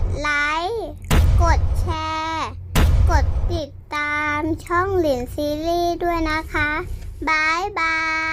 ดไลค์ กดแชร์ กดติดตามช่องหลินซีรีส์ด้วยนะคะบายบาย